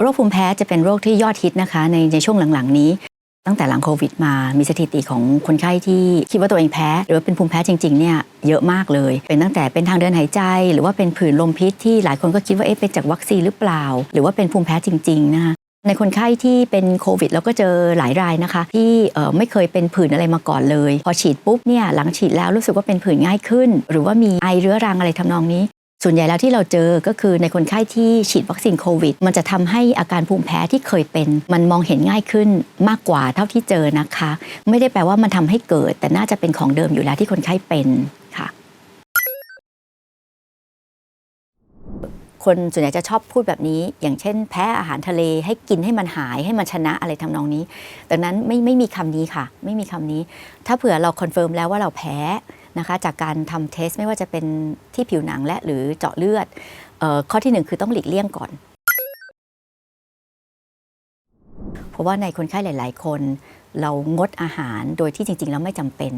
โรคภูมิแพ้จะเป็นโรคที่ยอดฮิตนะคะในในช่วงหลังๆ นี้ตั้งแต่หลังโควิดมา มีสถิติของคนไข้ที่คิดว่าตัวเองแพ้ หรือว่าเป็นภูมิแพ้จริงๆเนี่ยเยอะมากเลย เป็นตั้งแต่เป็นทางเดินหายใจ หรือว่าเป็นผื่นลมพิษที่หลายคนก็คิดว่าเอ๊ะเป็นจากวัคซีนหรือเปล่า หรือว่าเป็นภูมิแพ้จริงๆนะคะในคนไข้ที่เป็นโควิดเราก็เจอหลายรายนะคะ ที่ไม่เคยเป็นผื่นอะไรมาก่อนเลย พอฉีดปุ๊บเนี่ยหลังฉีดแล้วรู้สึกว่าเป็นผื่นง่ายขึ้น หรือว่ามีไอเรื้อรังอะไรทำนองนี้ ส่วนใหญ่แล้วที่เราเจอก็คือในคนไข้ที่ฉีดวัคซีนโควิด มันจะทำให้อาการภูมิแพ้ที่เคยเป็น มันมองเห็นง่ายขึ้นมากกว่าเท่าที่เจอนะคะ ไม่ได้แปลว่ามันทำให้เกิด แต่น่าจะเป็นของเดิมอยู่แล้วที่คนไข้เป็นค่ะ คนส่วนใหญ่จะชอบพูดแบบนี้ อย่างเช่น แพ้อาหารทะเลให้กินให้มันหายให้มันชนะอะไรทำนองนี้ดังนั้นไม่ไม่มีคำนี้ค่ะ ไม่มีคำนี้ ถ้าเผื่อเราคอนเฟิร์มแล้วว่าเราแพ้ นะคะจากการทำเทสไม่ว่าจะเป็นที่ผิวหนังและหรือเจาะเลือดออข้อที่หนึ่งคือต้องหลีกเลี่ยงก่อน เพราะว่าในคนไข้หลาย ๆ คน เรางดอาหารโดยที่จริง ๆ แล้วไม่จำเป็น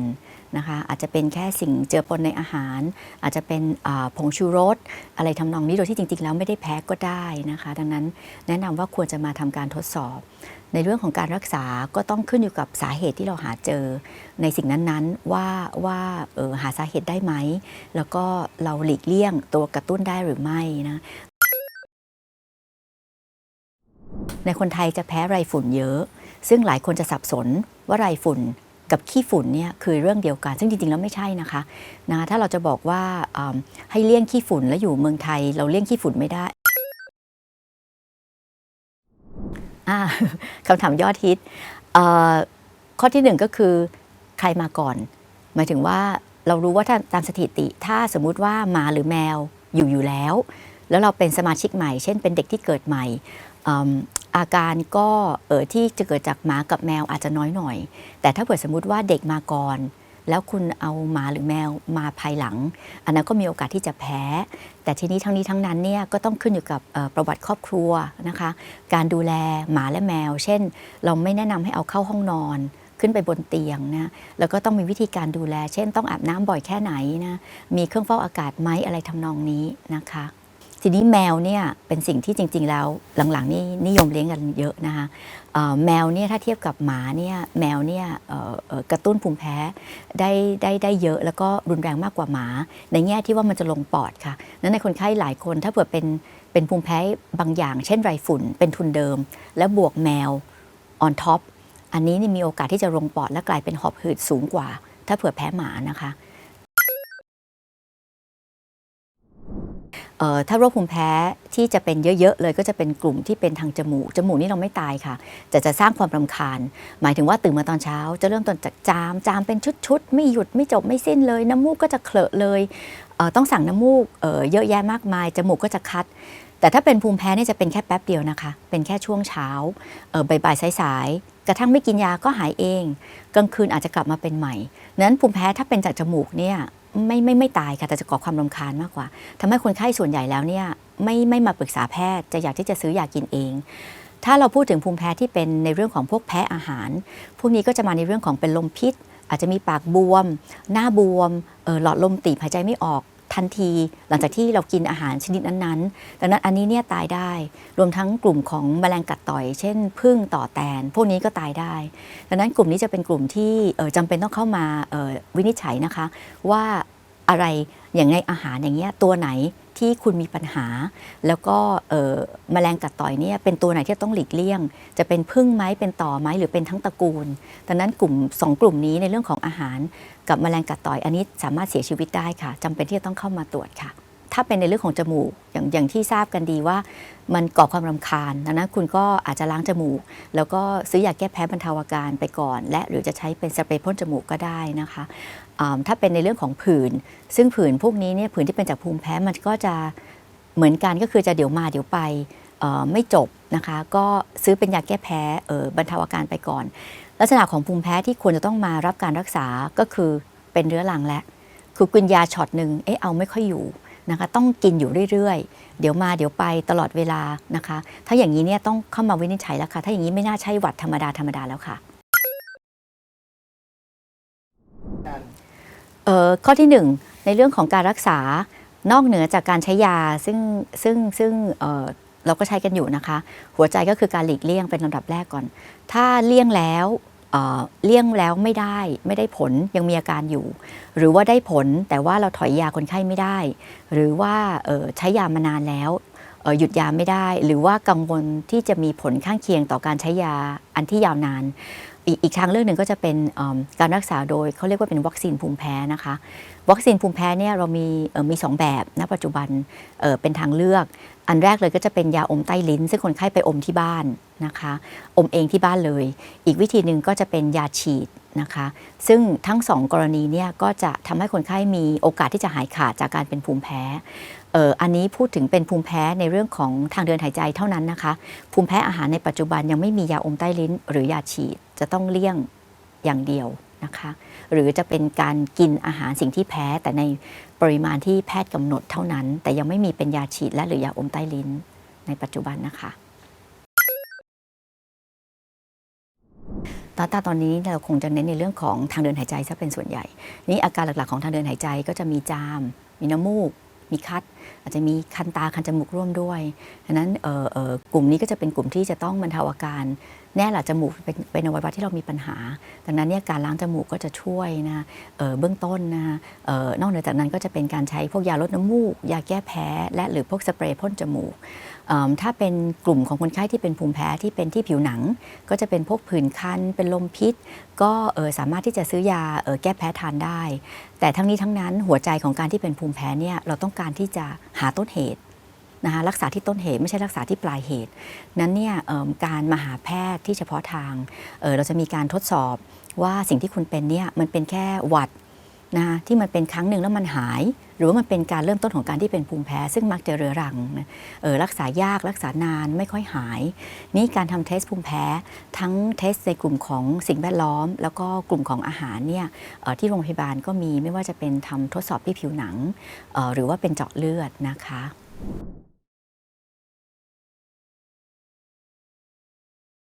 นะคะอาจจะเป็นแค่สิ่งเจือปนในอาหาร อาจจะเป็นผงชูรสอะไรทำนองนี้โดยที่จริง ๆ แล้วไม่ได้แพ้ก็ได้นะคะ ดังนั้นแนะนำว่าควรจะมาทำการทดสอบ ในเรื่องของการรักษาก็ต้องขึ้นอยู่กับสาเหตุที่เราหาเจอ ในสิ่งนั้นๆว่าว่าเออหาสาเหตุได้ไหม แล้วก็เราหลีกเลี่ยงตัวกระตุ้นได้หรือไม่นะในคนไทยจะแพ้ไรฝุ่นเยอะ ซึ่งหลายคนจะสับสนว่าไรฝุ่นกับขี้ฝุ่นเนี่ยคือเรื่องเดียวกัน ซึ่งจริง ๆ แล้วไม่ใช่นะคะนะถ้าเราจะบอกว่าให้เลี่ยงขี้ฝุ่นแล้วอยู่เมืองไทย เราเลี่ยงขี้ฝุ่นไม่ได้คำถามยอดฮิตข้อที่หนึ่งก็คือใครมาก่อน หมายถึงว่าเรารู้ว่าถ้าตามสถิติ ถ้าสมมุติว่าหมาหรือแมวอยู่อยู่แล้ว แล้วเราเป็นสมาชิกใหม่ เช่นเป็นเด็กที่เกิดใหม่ อาการก็เออที่จะเกิดจากหมากับแมวอาจจะน้อยหน่อย แต่ถ้าเกิดสมมติว่าเด็กมาก่อน แล้วคุณเอาหมาหรือแมวมาภายหลัง อันนั้นก็มีโอกาสที่จะแพ้ แต่ทีนี้ทั้งนี้ทั้งนั้นเนี่ยก็ต้องขึ้นอยู่กับประวัติครอบครัวนะคะ การดูแลหมาและแมว เช่น เราไม่แนะนำให้เอาเข้าห้องนอนขึ้นไปบนเตียงนะแล้วก็ต้องมีวิธีการดูแล เช่น ต้องอาบน้ำบ่อยแค่ไหนนะมีเครื่องฟอกอากาศไหมอะไรทำนองนี้นะคะ ทีนี้แมวเนี่ยเป็นสิ่งที่จริง ๆ แล้วหลังๆนี่นิยมเลี้ยงกันเยอะนะคะแมวเนี่ยถ้าเทียบกับหมาเนี่ยแมวเนี่ยกระตุ้นภูมิแพ้ได้ได้ได้เยอะแล้วก็รุนแรงมากกว่าหมา ในแง่ที่ว่ามันจะลงปอดค่ะนั้นในคนไข้หลายคนถ้าเผื่อเป็นเป็นภูมิแพ้บางอย่าง เช่นไรฝุ่นเป็นทุนเดิม แล้วบวกแมวออนท็อปอันนี้นี่มีโอกาสที่จะลงปอดและกลายเป็นหอบหืดสูงกว่า ถ้าเผื่อแพ้หมานะคะ ถ้าโรคภูมิแพ้ที่จะเป็นเยอะ ๆ เลยก็จะเป็นกลุ่มที่เป็นทางจมูก จมูกนี่เราไม่ตายค่ะ แต่จะสร้างความรำคาญ หมายถึงว่าตื่นมาตอนเช้า จะเริ่มต้นจากจาม จามเป็นชุดๆ ไม่หยุดไม่จบไม่สิ้นเลย น้ำมูกก็จะเคลอะเลยเต้องสั่งน้ำมูกเเยอะแยะมากมาย จมูกก็จะคัด แต่ถ้าเป็นภูมิแพ้นี่จะเป็นแค่แป๊บเดียวนะคะ เป็นแค่ช่วงเช้าเอ่อบ่ายๆสายๆกระทั่งไม่กินยาก็หายเอง กลางคืนอาจจะกลับมาเป็นใหม่นั้นภูมิแพ้ถ้าเป็นจากจมูกเนี่ยไม่ไม่ไม่ตายค่ะแต่จะก่อความรำคาญมากกว่าทำให้คนไข้ส่วนใหญ่แล้วเนี่ยไม่ไม่มาปรึกษาแพทย์จะอยากที่จะซื้อยากินเอง ถ้าเราพูดถึงภูมิแพ้ที่เป็นในเรื่องของพวกแพ้อาหาร พวกนี้ก็จะมาในเรื่องของเป็นลมพิษ อาจจะมีปากบวม หน้าบวมออหลอดลมตีบหายใจไม่ออก ทันที หลังจากที่เรากินอาหารชนิดนั้นๆ ดังนั้นอันนี้เนี่ยตายได้ รวมทั้งกลุ่มของแมลงกัดต่อย เช่นพึ่งต่อแตน พวกนี้ก็ตายได้ ดังนั้นกลุ่มนี้จะเป็นกลุ่มที่เอ่อจำเป็นต้องเข้ามาวินิจฉัยนะคะว่า อะไรอย่างในอาหารอย่างเงี้ยตัวไหนที่คุณมีปัญหา แล้วก็เอ่อแมลงกัดต่อยเนี่ยเป็นตัวไหนที่ต้องหลีกเลี่ยง จะเป็นพึ่งไหมเป็นต่อไหมหรือเป็นทั้งตระกูลดังนั้นกลุ่มสองกลุ่มนี้ในเรื่องของอาหารกับแมลงกัดต่อยอันนี้สามารถเสียชีวิตได้ค่ะจำเป็นที่จะต้องเข้ามาตรวจค่ะ ถ้าเป็นในเรื่องของจมูกอย่างอย่างที่ทราบกันดีว่า มันก่อความรำคาญดังนั้นคุณก็อาจจะล้างจมูก แล้วก็ซื้อยาแก้แพ้บรรเทาอาการไปก่อน และหรือจะใช้เป็นสเปรย์พ่นจมูกก็ได้นะคะถ้าเป็นในเรื่องของผื่นซึ่งผื่นพวกนี้เนี่ยผื่นที่เป็นจากภูมิแพ้มันก็จะเหมือนกันก็คือจะเดี๋ยวมาเดี๋ยวไปไม่จบนะคะก็ซื้อเป็นยาแก้แพ้บรรเทาอาการไปก่อน ลักษณะของภูมิแพ้ที่ควรจะต้องมารับการรักษาก็คือเป็นเรื้อรังและคือกินยาช็อตหนึ่งเอ๊ะเอาไม่ค่อยอยู่ นะคะต้องกินอยู่เรื่อยๆ เดี๋ยวมาเดี๋ยวไปตลอดเวลานะคะ ถ้าอย่างนี้เนี่ยต้องเข้ามาวินิจฉัยแล้วค่ะ ถ้าอย่างนี้ไม่น่าใช่หวัดธรรมดาธรรมดาแล้วค่ะเอ่อข้อที่หนึ่งในเรื่องของการรักษานอกเหนือจากการใช้ยาซึ่งซึ่งซึ่งเอ่อเราก็ใช้กันอยู่นะคะ หัวใจก็คือการหลีกเลี่ยงเป็นลำดับแรกก่อน ถ้าเลี่ยงแล้ว เลี่ยงแล้วไม่ได้ไม่ได้ผลยังมีอาการอยู่ หรือว่าได้ผลแต่ว่าเราถอยยาคนไข้ไม่ได้ หรือว่าใช้ยามานานแล้ว หยุดยาไม่ได้ หรือว่ากังวลที่จะมีผลข้างเคียงต่อการใช้ยาอันที่ยาวนาน อีกอีกทางเลือกหนึ่งก็จะเป็นการรักษาโดยเขาเรียกว่าเป็นวัคซีนภูมิแพ้นะคะวัคซีนภูมิแพ้เนี่ยเรามีมีสองแบบณปัจจุบันเเป็นทางเลือก อันแรกเลยก็จะเป็นยาอมใต้ลิ้น ซึ่งคนไข้ไปอมที่บ้านนะคะ อมเองที่บ้านเลย อีกวิธีหนึ่งก็จะเป็นยาฉีด นะคะ ซึ่งทั้งสองกรณีเนี่ยก็จะทำให้คนไข้มีโอกาสที่จะหายขาดจากการเป็นภูมิแพ้เอ่ออันนี้พูดถึงเป็นภูมิแพ้ในเรื่องของทางเดินหายใจเท่านั้นนะคะ ภูมิแพ้อาหารในปัจจุบันยังไม่มียาอมใต้ลิ้น หรือยาฉีดจะต้องเลี่ยงอย่างเดียวนะคะ หรือจะเป็นการกินอาหารสิ่งที่แพ้แต่ในปริมาณที่แพทย์กำหนดเท่านั้น แต่ยังไม่มีเป็นยาฉีดและหรือยาอมใต้ลิ้นในปัจจุบันนะคะ ตอนตาตอนนี้เราคงจะเน้นในเรื่องของทางเดินหายใจซะเป็นส่วนใหญ่ นี่อาการหลักๆของทางเดินหายใจก็จะมีจาม มีน้ำมูก มีคัดอาจจะมีคันตาคันจมูกร่วมด้วยดังนั้นกลุ่มนี้ก็จะเป็นกลุ่มที่จะต้องบรรเทาอาการแน่หละจมูกเป็นเป็นอวัยวะที่เรามีปัญหา ดังนั้นเนี่ยการล้างจมูกก็จะช่วยนะเเบื้องต้นนะเอ่อนอกเหนือจากนั้นก็จะเป็นการใช้พวกยาลดน้ำมูก ยาแก้แพ้ และหรือพวกสเปรย์พ่นจมูกถ้าเป็นกลุ่มของคนไข้ที่เป็นภูมิแพ้ที่เป็นที่ผิวหนัง ก็จะเป็นพวกผื่นคัน เป็นลมพิษ ก็สามารถที่จะซื้อยาออแก้แพ้ทานได้ แต่ทั้งนี้ทั้งนั้นหัวใจของการที่เป็นภูมิแพ้เนี่ยเราต้องการที่จะหาต้นเหตุนะคะรักษาที่ต้นเหตุไม่ใช่รักษาที่ปลายเหตุ นั้นเนี่ยการมาหาแพทย์ที่เฉพาะทางเเราจะมีการทดสอบว่าสิ่งที่คุณเป็นเนี่ยมันเป็นแค่หวัดนะคะที่มันเป็นครั้งหนึ่งแล้วมันหาย หรือว่ามันเป็นการเริ่มต้นของการที่เป็นภูมิแพ้ ซึ่งมักจะเรื้อรังเออรักษายากรักษานานไม่ค่อยหาย นี่การทำเทสภูมิแพ้ ทั้งเทสในกลุ่มของสิ่งแวดล้อม แล้วก็กลุ่มของอาหารเนี่ยออที่โรงพยาบาลก็มีไม่ว่าจะเป็นทำทดสอบที่ผิวหนังออหรือว่าเป็นเจาะเลือดนะคะ